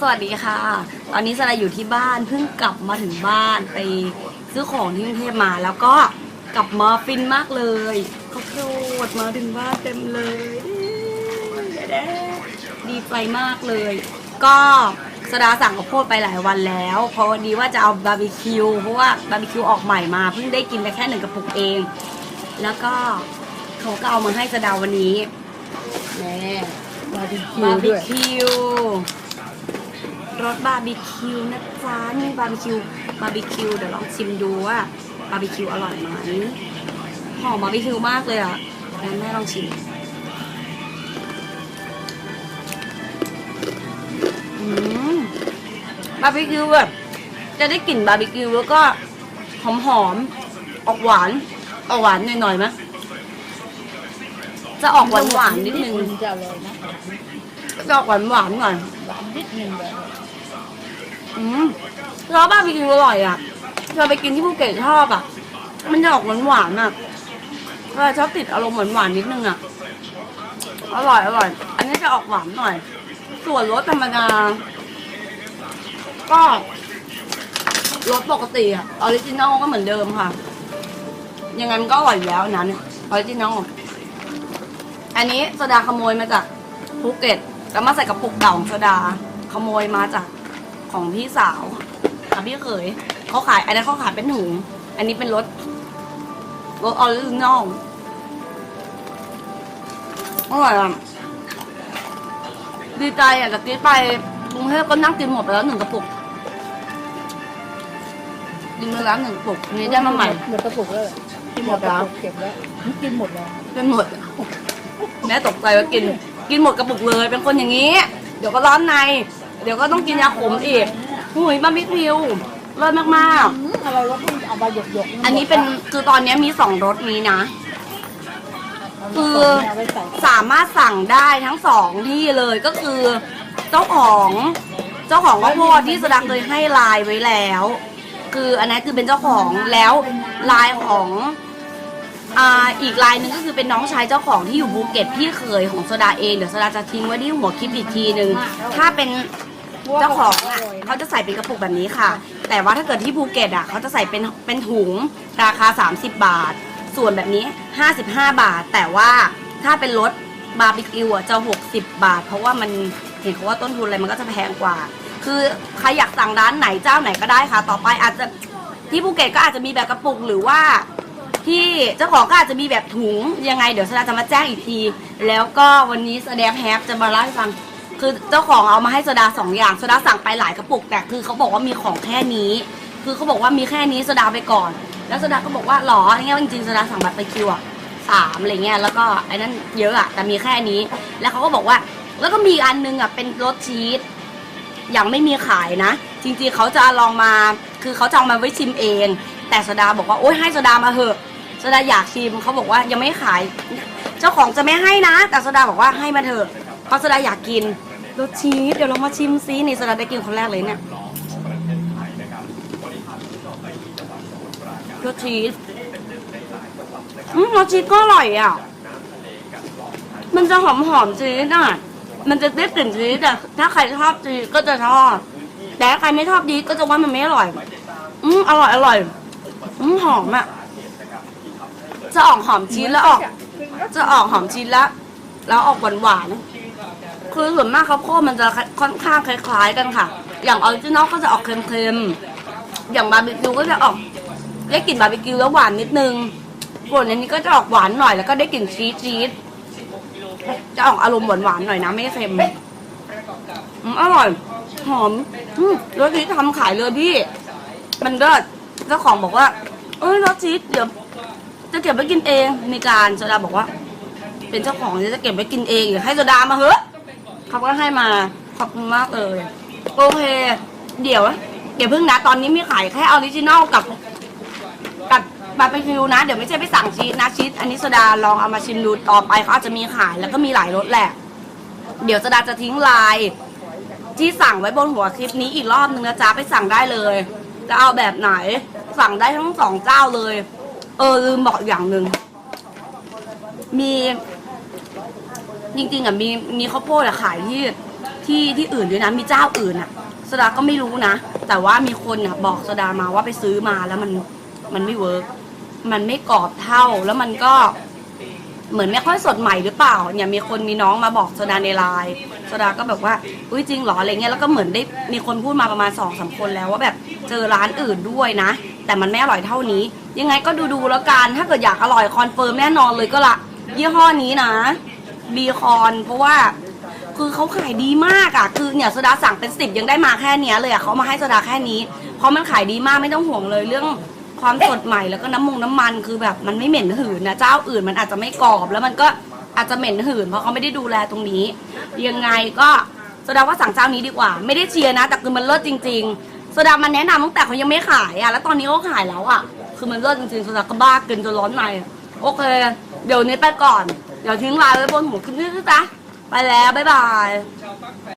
สวัสดีค่ะ ตอนนี้สลายอยู่ที่บ้านเพิ่งกลับมาถึงบ้านไปซื้อของที่กรุงเทพมา แล้วก็กลับมาฟินมากเลยข้าวโพดมาถึงบ้านเต็มเลยดีใจมากเลย ก็สดาสั่งข้าวโพดไปหลายวันแล้ว เพราะวันนี้ว่าจะเอาบาร์บีคิวเพราะว่าบาร์บีคิวออกใหม่มาเพิ่งได้กินไปแค่หนึ่งกระปุกเอง แล้วก็เขาก็เอามาให้สดาวันนี้แน่บาร์บีคิวบา ร์บีด้วยคิวรสบาร์บีคิวนะจ๊ะนี่บาร์บีคิวบาร์บีคิวเดี๋ยวลองชิมดูว่าบาร์บีคิวอร่อยไหมหอมบาร์บีคิวมากเลยอะงั้นแม่ลองชิมอืมบาร์บีคิวแบบจะได้กลิ่นบาร์บีคิวแล้วก็หอมหอมๆออกหวานออกหวานหน่อยๆไหมจะออกหวานหวานๆนิดนึงมันจะอร่อยนะจะออกหวานหวานๆหน่อยหวานนิดนึงแบบ อืมแล้วบาร์บีคิวอร่อยอะเราไปกินที่ภูเก็ตชอบอะ มันจะออกหวานหวานอะเราชอบติดอารมณ์หวานหวานนิดนึงอะ อร่อยอร่อย อันนี้จะออกหวานหน่อย ส่วนรสธรรมดา ก็รสปกติอะ ออริจินอลก็เหมือนเดิมค่ะ ยังไงมันก็อร่อยแล้วนะเนี่ยออริจินอลอันนี้โซดาขโมยมาจากภูเก็ตแล้วมาใส่กระปุกเก่าของโซดา ขโมยมาจาก ของพี่สาวกับพี่เขยเขาขาย อันนั้นเขาขายเป็นถุง อันนี้เป็นรสรสออริจินอลอร่อยอะดีใจอะจากที่ไปกรุงเทพก็นั่งกินหมดไปแล้วหนึ่งกระปุกกินไปแล้วหนึ่งกระปุกอันนี้ได้มาใหม่หมดกระปุกแล้วเหรอกินหมดแล้วเก็บแล้วกินหมดแล้วเป็นหมด แม่ตกใจว่ากิน กินหมดกระปุกเลย เป็นคนอย่างนี้ เดี๋ยวก็ร้อนใน เดี๋ยวก็ต้องกินยาขมอีกหุยบาร์บีคิวเลิศมากอืมอะไรวะเพิ่งเอามาหยกหยกๆอันนี้เป็นคือตอนนี้มีสองรสนี้นะ คือเอาไว้ใส่สามารถสั่งได้ทั้งสองที่เลยก็คือเจ้าของเจ้าของข้าวโพดที่สดังเคยให้ไลายไว้แล้ว คืออันนั้นคือเป็นเจ้าของแล้วไลายของอ่าอีกไลายหนึ่งก็คือเป็นน้องชายเจ้าของที่อยู่ภูเก็ตพี่เคยของโซดาเองเดี๋ยวโซดาจะทิ้งไว้ที่หัวคลิปอีกทีหนึ่งถ้าเป็น เจ้าของอะเขาจะใส่เป็นกระปุกแบบนี้ค่ะ แต่ว่าถ้าเกิดที่ภูเก็ตอะเขาจะใส่เป็นเป็นถุงราคา 30 บาท ส่วนแบบนี้ 55 บาท แต่ว่าถ้าเป็นรสบาร์บีคิวอะจะ 60 บาท เพราะว่ามันเห็นเขาว่าต้นทุนอะไรมันก็จะแพงกว่า คือใครอยากสั่งร้านไหนเจ้าไหนก็ได้ค่ะ ต่อไปอาจจะที่ภูเก็ตก็อาจจะมีแบบกระปุกหรือว่าที่เจ้าของก็อาจจะมีแบบถุงยังไง เดี๋ยวสดาจะมาแจ้งอีกที แล้วก็วันนี้สแดฟแฮปจะมาเล่าให้ฟัง คือเจ้าของเอามาให้สดาสองอย่างสดาสั่งไปหลายกระปุก แต่คือเขาบอกว่ามีของแค่นี้ คือเขาบอกว่ามีแค่นี้สดาไปก่อน แล้วสดาก็บอกว่าหรออะไรเงี้ยจริงๆสดาสั่งบัตรไปคิวอะสามอะไรเงี้ยแล้วก็ไอ้นั่นเยอะอะแต่มีแค่นี้ แล้วเขาก็บอกว่า แล้วก็มีอันนึงอะเป็นรสชีสยังไม่มีขายนะ จริงๆเขาจะลองมาคือเขาจะเอามาไว้ชิมเอง แต่สดาบอกว่าโอ๊ยให้สดามาเถอะสดาอยากชิมเขาบอกว่ายังไม่ขาย เจ้าของจะไม่ให้นะ แต่สดาบอกว่าให้มาเถอะเพราะสดาอยากกิน รสชีสเดี๋ยวเรามาชิมซินี่สดได้กินคนแรกเลยเนี่ยรสชีสอืมรสชีสก็อร่อยอะ มันจะหอมหอมชีสอะมันจะได้กลิ่นชีสแต่ถ้าใครชอบชีสก็จะชอบแต่ถ้าใครไม่ชอบชีสก็จะว่ามันไม่อร่อย อืมอร่อยอร่อยอืมหอมอะจะออกหอมชีสแล้วออก จะออกหอมชีสแล้วแล้วออกหวานหวาน คือส่วนมากข้าวโพดมันจะค่อนข้างคล้ายๆกันค่ะ อย่างออริจินอลก็จะออกเค็มๆ อย่างบาร์บีคิวก็จะออกได้กลิ่นบาร์บีคิวแล้วหวานนิดนึงส่วนอันนี้ก็จะออกหวานหน่อยแล้วก็ได้กลิ่นชีสชีสจะออกอารมณ์หวานๆหน่อยนะไม่เค็มอร่อยหอมรสชีสทำขายเลยพี่ มันก็เจ้าของบอกว่า เอ้ยรสชีสเดี๋ยวจะเก็บไว้กินเอง มีการโซดาบอกว่า เป็นเจ้าของจะเก็บไว้กินเองอย่าให้โซดามาเถอะ เขาก็ให้มาขอบคุณมากเลยโอเค เดี๋ยวเดี๋ยวเพิ่งนะตอนนี้มีขายแค่ออริจินอลกับ กับบาร์บีคิวนะ เดี๋ยวไม่ใช่ไปสั่งชีสนะชีสอันนี้โซดาลองเอามาชิมดูต่อไปเขาอาจจะมีขายแล้วก็มีหลายรสแหละ เดี๋ยวโซดาจะทิ้งไลน์ที่สั่งไว้บนหัวคลิปนี้อีกรอบนึงนะจ๊ะไปสั่งได้เลย จะเอาแบบไหน สั่งได้ทั้งสองเจ้าเลย เออลืมบอกอย่างหนึ่งมี จริงๆอะมีมีข้าวโพดอะขายที่ที่ที่อื่นด้วยนะมีเจ้าอื่นอะสดาก็ไม่รู้นะ แต่ว่ามีคนอะบอกสดามาว่าไปซื้อมาแล้วมันมันไม่เวิร์กมันไม่กรอบเท่าแล้วมันก็เหมือนไม่ค่อยสดใหม่หรือเปล่าเนี่ยมีคนมีน้องมาบอกโซดาในไลน์โซดาก็แบบว่าอุ้ยจริงเหรออะไรเงี้ยแล้วก็เหมือนได้มีคนพูดมาประมาณสองสามคนแล้วว่าแบบเจอร้านอื่นด้วยนะ แต่มันไม่อร่อยเท่านี้ ยังไงก็ดูดูๆแล้วกันถ้าเกิดอยากอร่อยคอนเฟิร์มแน่นอนเลยก็ละยี่ห้อนี้นะ บีคอน เพราะว่า คือเขาขายดีมากอะคือเนี่ยโซดาสั่งเป็นสิบยังได้มาแค่เนี้ยเลยอะเขามาให้โซดาแค่นี้ เพราะมันขายดีมากไม่ต้องห่วงเลยเรื่องความสดใหม่แล้วก็น้ำมงน้ำมันคือแบบมันไม่เหม็นหืนนะเจ้าอื่นมันอาจจะไม่กรอบแล้วมันก็อาจจะเหม็นหืนเพราะเขาไม่ได้ดูแลตรงนี้ ยังไงก็โซดาว่าสั่งเจ้านี้ดีกว่า ไม่ได้เชียร์นะ แต่คือมันเลิศจริง ๆโซดามันแนะนำตั้งแต่เขายังไม่ขายอะแล้วตอนนี้เขาขายแล้วอะคือมันเลิศจริงๆโซดาก็บ้าเกินจนร้อนในโอเค เดี๋ยวนี้ไปก่อน เดี๋ยวทิ้งไลน์ไว้บนหัวขึ้นนี่จ้ะไปแล้ว บ๊ายบาย